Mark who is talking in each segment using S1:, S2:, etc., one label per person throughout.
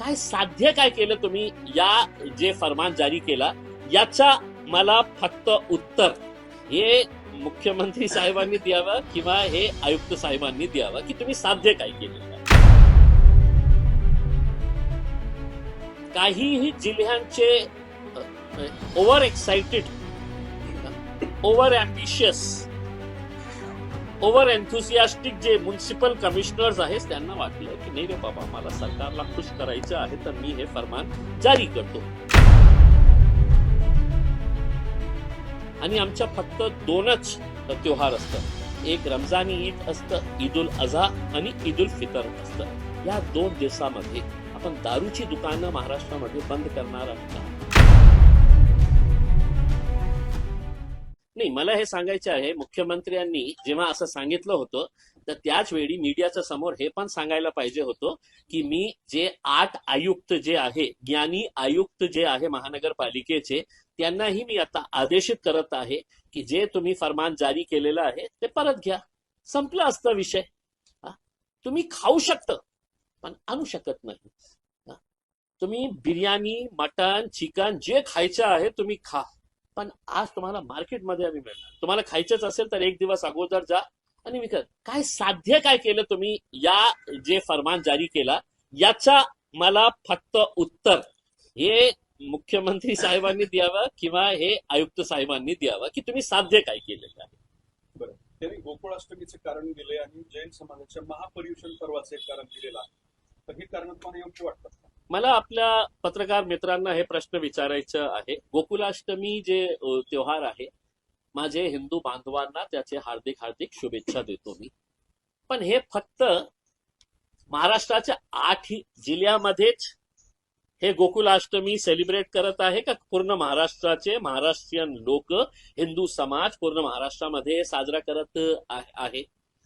S1: काय साध्य काय केलं तुम्ही या जे फरमान जारी केला याचा मला फक्त उत्तर. हे मुख्यमंत्री साहेबांनी द्यावं किंवा हे आयुक्त साहेबांनी द्यावं की तुम्ही साध्य काय केलेलं काहीही जिल्ह्यांचे over excited over ambitious over enthusiastic जे म्युन्सिपल कमिशनर्स आहेत त्यांना वाटलं की नाही रे बाबा मला सरकारला खुश करायचं आहे तर मी हे फरमान जारी करतो. आणि आमच्या फक्त दोनच त्योहार असतं एक रमजानी ईद असतं ईद उल अझा आणि ईद उल फितर असतं. या दोन दिवसामध्ये आपण दारूची दुकानं महाराष्ट्रामध्ये बंद करणार आहोत नाही मला हे सांगायचे आहे मुख्यमंत्र्यांनी जेव्हा असं सांगितलं होतं तर त्याच वेळी मीडियाच्या समोर हे पण सांगायला पाहिजे होतं की मी जे आठ आयुक्त जे आहे ज्ञानी आयुक्त जे आहे महानगरपालिकेचे त्यांनाही मी आता आदेशित करत आहे की जे तुम्ही फरमान जारी केलेलं आहे ते परत घ्या. संपला असतं विषय. तुम्ही खाऊ शकत पण आणू शकत नाही. तुम्ही बिर्याणी मटन चिकन जे खायचं आहे तुम्ही खा. पण आज तुम्हाला मार्केटमध्ये आम्ही मिळणार. तुम्हाला खायचंच असेल तर एक दिवस अगोदर जा आणि विकत काय साध्य काय केलं तुम्ही या जे फरमान जारी केला याचा मला फक्त उत्तर. हे मुख्यमंत्री साहेबांनी द्यावं किंवा हे आयुक्त साहेबांनी द्यावं की तुम्ही साध्य काय केलेलं आहे?
S2: त्यांनी गोकुळाष्टमीचे कारण दिले आणि जैन समाजाच्या महापर्युषण पर्वाचे कारण दिलेलं आहे. तर हे कारण तुम्हाला योग्य वाटतात
S1: मला आपल्या पत्रकार मित्रांना हे प्रश्न विचारायचं आहे. गोकुलाष्टमी जे त्योहार आहे माझे हिंदू बांधवांना त्याचे हार्दिक हार्दिक शुभेच्छा देतो मी. पण हे फक्त महाराष्ट्राच्या आठ जिल्ह्यामध्येच हे गोकुलाष्टमी सेलिब्रेट करत आहे का? पूर्ण महाराष्ट्राचे महाराष्ट्रीयन लोक हिंदू समाज पूर्ण महाराष्ट्रामध्ये साजरा करत आहे.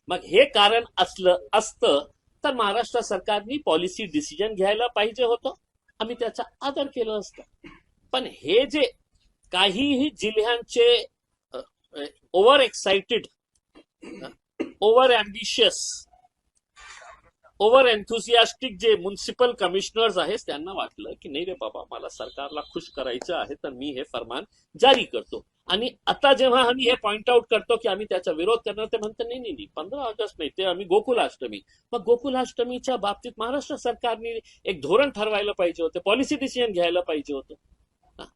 S1: मग हे कारण असलं असतं तर महाराष्ट्र सरकारनी पॉलिसी डिसिजन घ्यायला पाहिजे होतं. आम्ही त्याचा आदर केलं असतं. पण हे जे काहीही जिल्ह्यांचे over excited over ambitious over enthusiastic जे म्युन्सिपल कमिशनर्स आहेत त्यांना वाटलं की नाही रे बाबा मला सरकारला खुश करायचं आहे तर मी हे फरमान जारी करतो. आणि आता जेव्हा आम्ही हे पॉइंट आउट करतो की आम्ही त्याचा विरोध करणार ते म्हणतात नाही नाही पंधरा ऑगस्ट नाही ते आम्ही गोकुलाष्टमी. मग गोकुलाष्टमीच्या बाबतीत महाराष्ट्र सरकारने एक धोरण ठरवायला पाहिजे होते पॉलिसी डिसिजन घ्यायला पाहिजे होतं.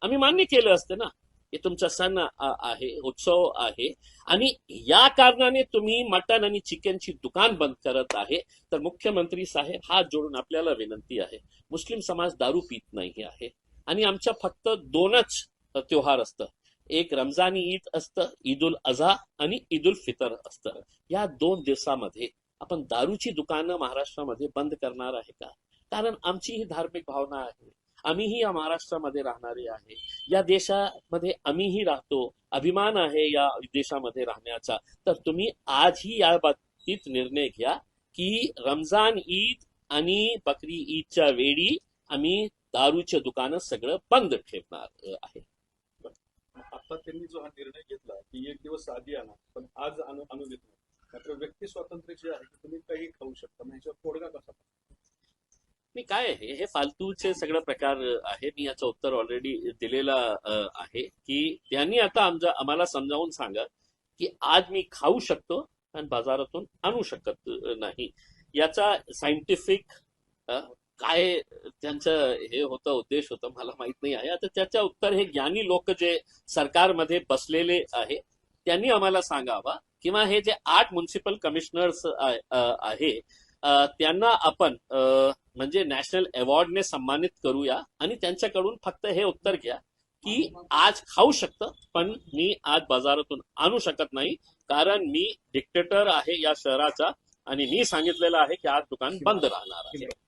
S1: आम्ही मान्य केलं असतं ना हे तुमचा सण आहे उत्सव आहे आणि या कारणाने तुम्ही मटन आणि चिकनची दुकान बंद करत आहे तर मुख्यमंत्री साहेब हात जोडून आपल्याला विनंती आहे मुस्लिम समाज दारू पित नाही आहे आणि आमच्या फक्त दोनच त्योहार असतं एक रमजानी ईद असतं ईद उल अझा आणि ईद उल फितर असतं. या दोन दिवसामध्ये आपण दारूची दुकानं महाराष्ट्रामध्ये बंद करणार आहे का? कारण आमची ही धार्मिक भावना आहे. आम्हीही या महाराष्ट्रामध्ये राहणारे आहे. या देशामध्ये आम्हीही राहतो. अभिमान आहे या देशामध्ये राहण्याचा. तर तुम्ही आजही या बाबतीत निर्णय घ्या की रमजान ईद आणि बकरी ईदच्या वेळी आम्ही दारूचे दुकानं सगळं बंद ठेवणार आहे.
S2: आता त्यांनी जो हा निर्णय घेतला की एक दिवस आधी आणा पण आज आणू आणू देत नाही. मात्र व्यक्ती स्वातंत्र्य जे आहे तुम्ही काही खाऊ शकता मग ह्याच्यावर तोडगा कसा
S1: मी काय आहे हे फालतूचे सगळा प्रकार आहे. मी याचं उत्तर ऑलरेडी दिलेला आहे की त्यांनी आता आमचा आम्हाला समजावून सांगा की आज मी खाऊ शकतो आणि बाजारातून आणू शकत नाही. याचा सायंटिफिक काय त्यांचं हे होतं उद्देश होतं मला माहीत नाही आहे. आता त्याच्या उत्तर हे ज्ञानी लोक जे सरकारमध्ये बसलेले आहे त्यांनी आम्हाला सांगावा. किंवा हे जे आठ म्युन्सिपल कमिशनर्स आहे त्यांना आपण म्हणजे नॅशनल अवॉर्डने सन्मानित करूया आणि त्यांच्याकडून फक्त हे उत्तर घ्या की आज खाऊ शकतं पण मी आज बाजारातून आणू शकत नाही. कारण मी डिक्टेटर आहे या शहराचा आणि मी सांगितलेलं आहे की आज दुकान बंद राहणार आहे.